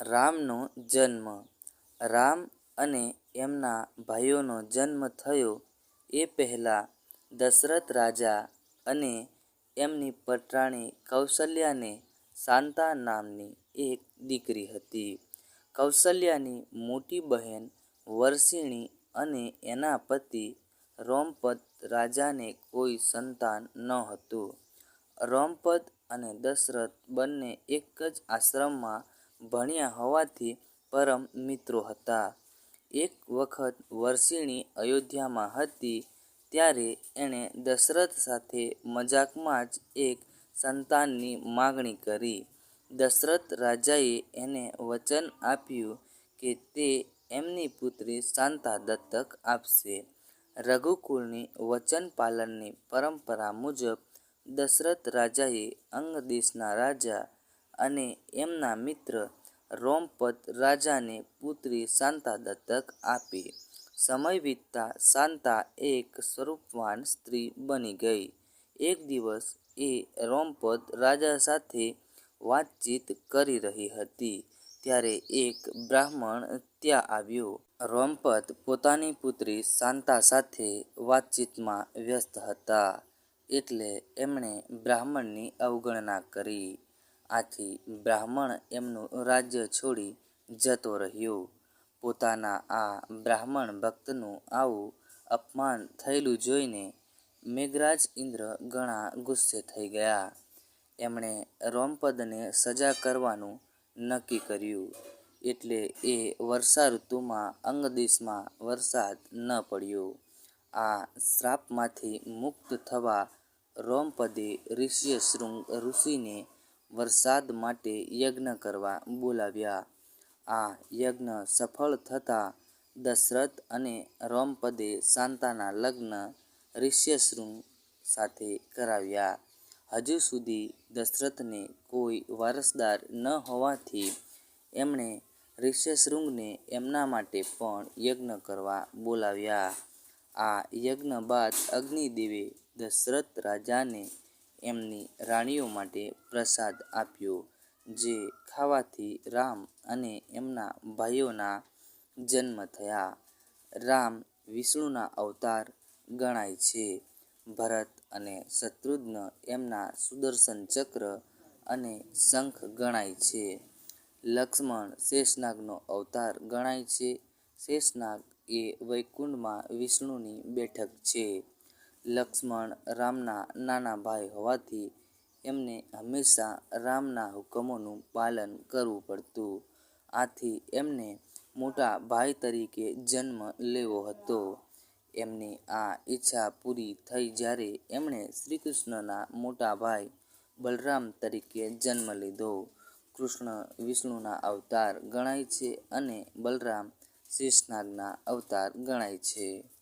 રામનો જન્મ રામ અને એમના ભાઈઓનો જન્મ થયો એ પહેલાં દશરથ રાજા અને એમની પટરાણી કૌશલ્યાને શાંતા નામની એક દીકરી હતી. કૌશલ્યાની મોટી બહેન વર્ષિણી અને એના પતિ રોમપદ રાજાને કોઈ સંતાન ન હતું રોમપદ અને દશરથ બંને એક જ આશ્રમમાં ભણ્યા હોવાથી પરમ મિત્રો હતા. એક વખત વર્ષિણી અયોધ્યામાં હતી, ત્યારે એણે દશરથ સાથે મજાકમાં જ એક સંતાનની માગણી કરી. દશરથ રાજાએ એને વચન આપ્યું કે તે એમની પુત્રી શાંતા દત્તક આપશે. રઘુકુળની વચન પાલનની પરંપરા મુજબ દશરથ રાજાએ અંગ દેશના રાજા અને એમના મિત્ર રોમપત રાજાને પુત્રી શાંતા દત્તક આપી. સમય વીતતા શાંતા એક સ્વરૂપવાન સ્ત્રી બની ગઈ. એક દિવસ એ રોમપદ રાજા સાથે વાતચીત કરી રહી હતી ત્યારે એક બ્રાહ્મણ ત્યાં આવ્યો. રોમપત પોતાની પુત્રી શાંતા સાથે વાતચીતમાં વ્યસ્ત હતા એટલે એમણે બ્રાહ્મણની અવગણના કરી. આથી બ્રાહ્મણ એમનું રાજ્ય છોડી જતો રહ્યો. પોતાના આ બ્રાહ્મણ ભક્તનું આવું અપમાન થયેલું જોઈને મેઘરાજ ઇન્દ્ર ઘણા ગુસ્સે થઈ ગયા. એમણે રોમપદને સજા કરવાનું નક્કી કર્યું એટલે એ વર્ષા ઋતુમાં અંગદેશમાં વરસાદ ન પડ્યો. આ શ્રાપમાંથી મુક્ત થવા રોમપદે રિશ્યશૃંગ ઋષિને વરસાદ માટે યજ્ઞ કરવા બોલાવ્યા. આ યજ્ઞ સફળ થતાં દશરથ અને રોમપદે શાંતાના લગ્ન રિશ્યશૃંગ સાથે કરાવ્યા. હજુ સુધી દશરથને કોઈ વારસદાર ન હોવાથી એમણે રિશ્યશૃંગને એમના માટે પણ યજ્ઞ કરવા બોલાવ્યા. આ યજ્ઞ બાદ અગ્નિદેવે દશરથ રાજાને એમની રાણીઓ માટે પ્રસાદ આપ્યો, જે ખાવાથી રામ અને એમના ભાઈઓના જન્મ થયા. રામ વિષ્ણુના અવતાર ગણાય છે. ભરત અને શત્રુઘ્ન એમના સુદર્શન ચક્ર અને શંખ ગણાય છે. લક્ષ્મણ શેષનાગનો અવતાર ગણાય છે. શેષનાગ એ વૈકુંઠમાં વિષ્ણુની બેઠક છે. લક્ષ્મણ રામના નાના ભાઈ હોવાથી એમને હંમેશા રામના હુકમોનું પાલન કરવું પડતું. આથી એમને મોટા ભાઈ તરીકે જન્મ લેવો હતો. એમની આ ઈચ્છા પૂરી થઈ જ્યારે એમણે શ્રી કૃષ્ણના મોટા ભાઈ બલરામ તરીકે જન્મ લીધો. કૃષ્ણ વિષ્ણુના અવતાર ગણાય છે અને બલરામ શેષનાગના અવતાર ગણાય છે.